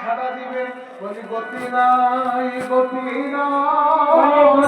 ছাড়া দিবে বলি গতি নাই গতি নাই